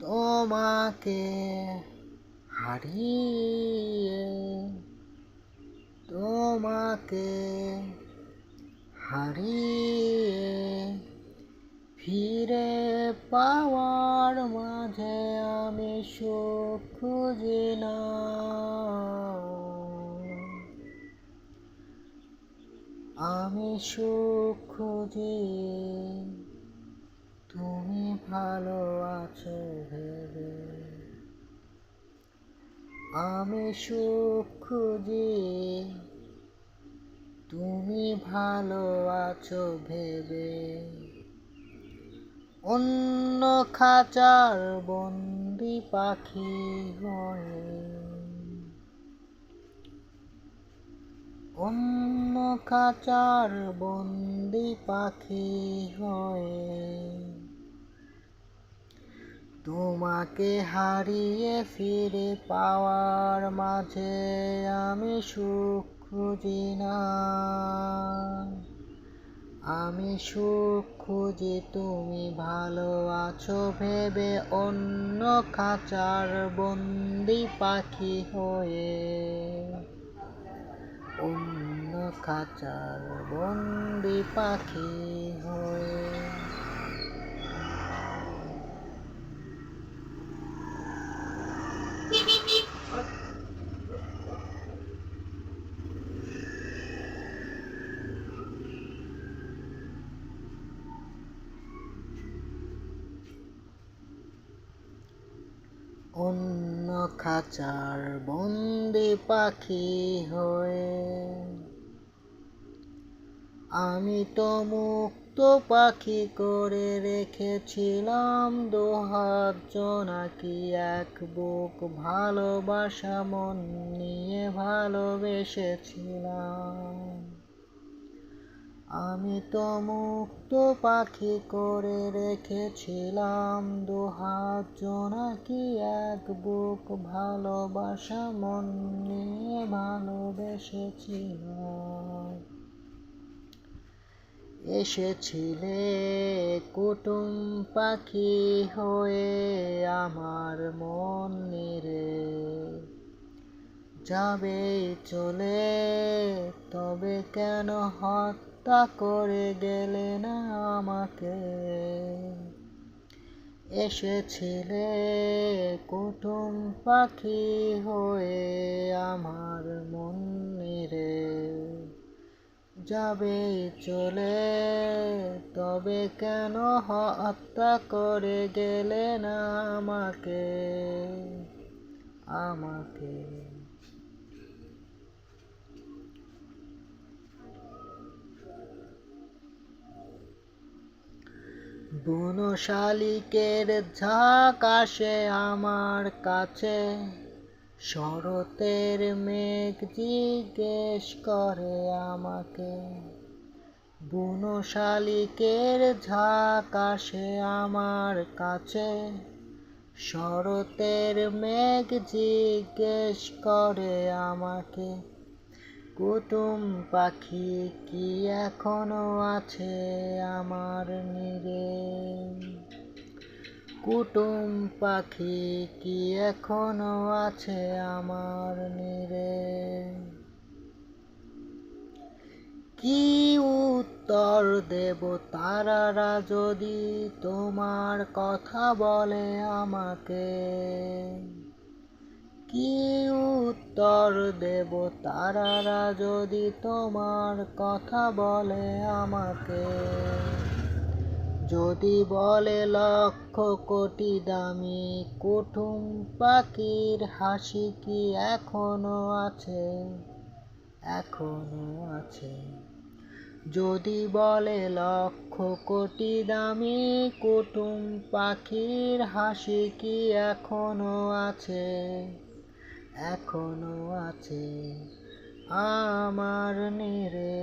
তোমাকে হারিয়ে তোমাকে হারিয়ে ফিরে পাওয়ার মাঝে আমি সুখ খুঁজি না। আমি সুখ খুঁজি ভালো আছো ভেবে। আমি সুখ খুঁজি, তুমি ভালো আছো ভেবে। অন্য খাঁচার বন্দি পাখি হয়ে। অন্য খাঁচার বন্দি পাখি হয়ে। তোমাকে হারিয়ে ফিরে পাওয়ার মাঝে আমি সুখ খুঁজি না। আমি সুখ খুঁজি, তুমি ভালো আছো ভেবে অন্য খাঁচার বন্দি পাখি হয়ে। অন্য খাঁচার বন্দি পাখি হয়ে অন্য খাঁচার বন্দি পাখি হয়ে। আমি তো মুক্ত পাখি করে রেখেছিলাম দোহাত জোনাকি এক বুক ভালোবাসা, মন নিয়ে ভালোবেসেছিলাম। আমি তো মুক্ত পাখি করে রেখেছিলাম। দুহাত জোনাকি এক বুক? ভালোবাসা মন নিয়ে ভালোবেসেছিলাম। এসেছিলে কুটুম পাখি হয়ে আমার মন নিরে। যাবে, চলে। তবে কেন হত্যা করে গেলে না আমাকে? এসেছিলে কুটুম পাখি হয়ে আমার মন নিরে যাবে, চলে। তবে কেন হত্যা করে গেলে না আমাকে? আমাকে বুনো শালিকের ঝাঁক আসে আমার কাছে। শরতের মেঘ জিজ্ঞেস করে আমাকে। বুনো শালিকের ঝাঁক আসে আমার কাছে। শরতের মেঘ জিজ্ঞেস করে আমাকে। কুটুম পাখি কি এখনও আছে আমার নিরে? কুটুম পাখি কি এখনও আছে আমার নিরে? কি উত্তর দেব তারারা যদি তোমার কথা বলে আমাকে? কি উত্তর দেব? তারারা যদি তোমার কথা বলে আমাকে, যদি বলে লক্ষ কোটি দামি কুটুম পাখির হাসি কি এখনও আছে? এখনও আছে। যদি বলে লক্ষ কোটি দামি কুটুম পাখির হাসি কি এখনও আছে? এখনও আছে আমার নিরে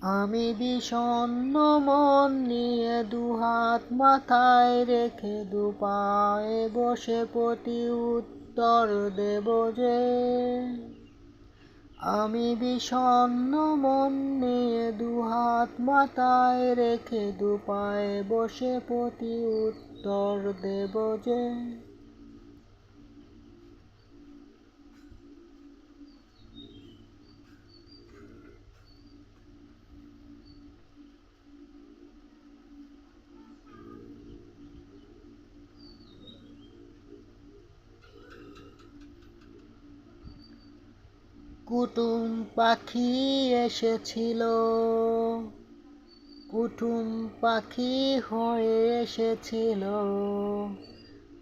আমি বিষণ্ণ মন নিয়ে দুহাত মাথায় রেখে দুপায়ে বসে প্রতি উত্তর দেব যে, আমি বিষণ্ণ মন নিয়ে দুহাত মাথায় রেখে দুপায়ে বসে প্রতি উত্তর দেব যে কুটুম পাখি এসেছিল। কুটুম পাখি হয়ে এসেছিল।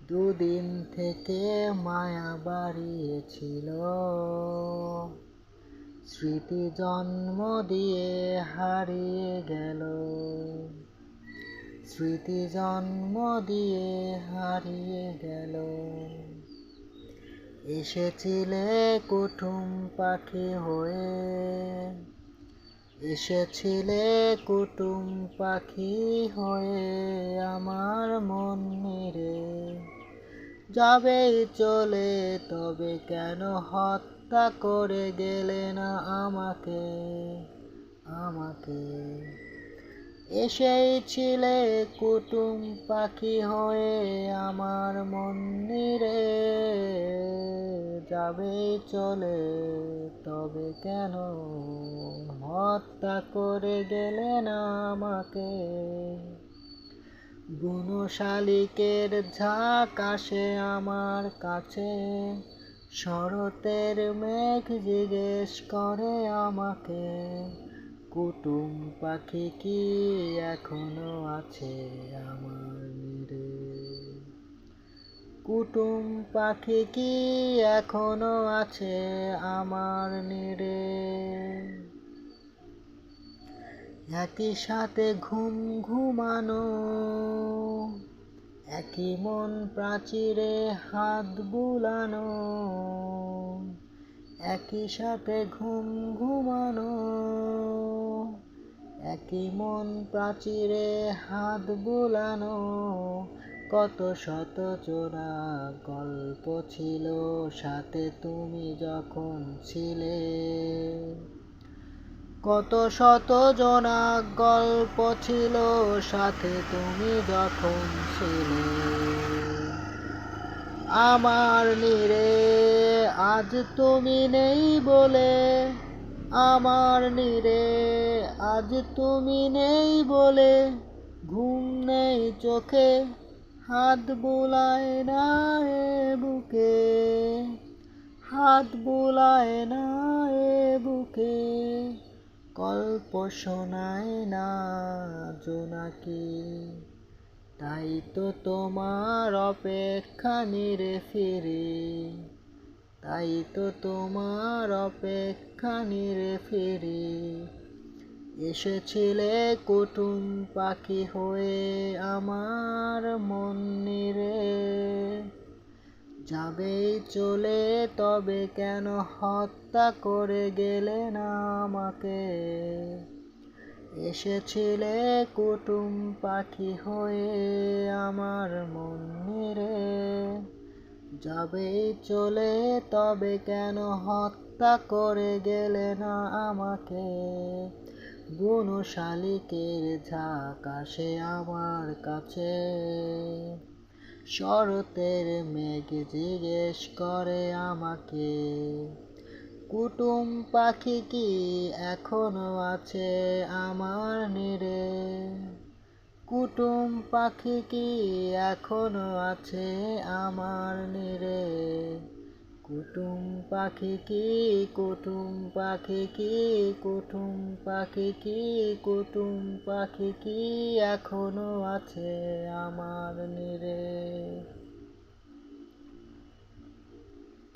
দুদিন থেকে মায়া বাড়িয়েছিল। স্মৃতি জন্ম দিয়ে হারিয়ে গেল। স্মৃতি জন্ম দিয়ে হারিয়ে গেল। এসেছিলে কুটুম পাখি হয়ে। এসেছিলে কুটুম পাখি হয়ে আমার মন নিরে। যাবেই চলে, তবে কেন হত্যা করে গেলে না আমাকে? আমাকে এসেই ছিলে কুটুম পাখি হয়ে আমার মন্দিরে। যাবে চলে, তবে কেন হত্যা করে গেলে না আমাকে? বুনো শালিকের ঝাঁক আসে আমার কাছে, শরতের মেঘ জিজ্ঞেস করে আমাকে। কুটুম পাখি কি এখনও আছে আমার নিরে কুটুম পাখি কি এখনও আছে আমার নিরে একই সাথে ঘুম ঘুমানো, একই মন প্রাচীরে হাত বুলানো, একই সাথে ঘুম ঘুমানো। একই মন প্রাচীরে হাত বুলানো, কত শত জোড়া গল্প ছিল, সাথে তুমি যখন ছিলে। কত শত জোড়া গল্প ছিল, সাথে তুমি যখন ছিলে। আমার নিরে আজ তুমি নেই বলে আমার নিরে, আজ তুমি নেই বলে ঘুম নেই চোখে, হাত বোলায় না এ বুকে, হাত বোলায় না এ বুকে গল্প শোনায় না জোনাকি তাই তো তোমার অপেক্ষা নিরে ফিরে। তাই তো তোমার অপেক্ষা নিরে ফিরে। এসেছিলে কুটুম পাখি হয়ে আমার মন নিরে। যাবেই চলে, তবে কেন হত্যা করে গেলে না আমাকে? এসেছিলে কুটুম পাখি হয়ে আমার মন্দিরে যাবেই চলে তবে কেন হত্যা করে গেলে না আমাকে? বুনো শালিকের ঝাঁক আসে আমার কাছে। শরতের মেঘ জিজ্ঞেস করে আমাকে, কুটুম পাখি কি এখনও আছে আমার নিরে কুটুম পাখি কি এখনও আছে আমার নিরে? কুটুম পাখি কি, কুটুম পাখি কি, কুটুম পাখি কি, কুটুম পাখি কি এখনও আছে আমার নিরে?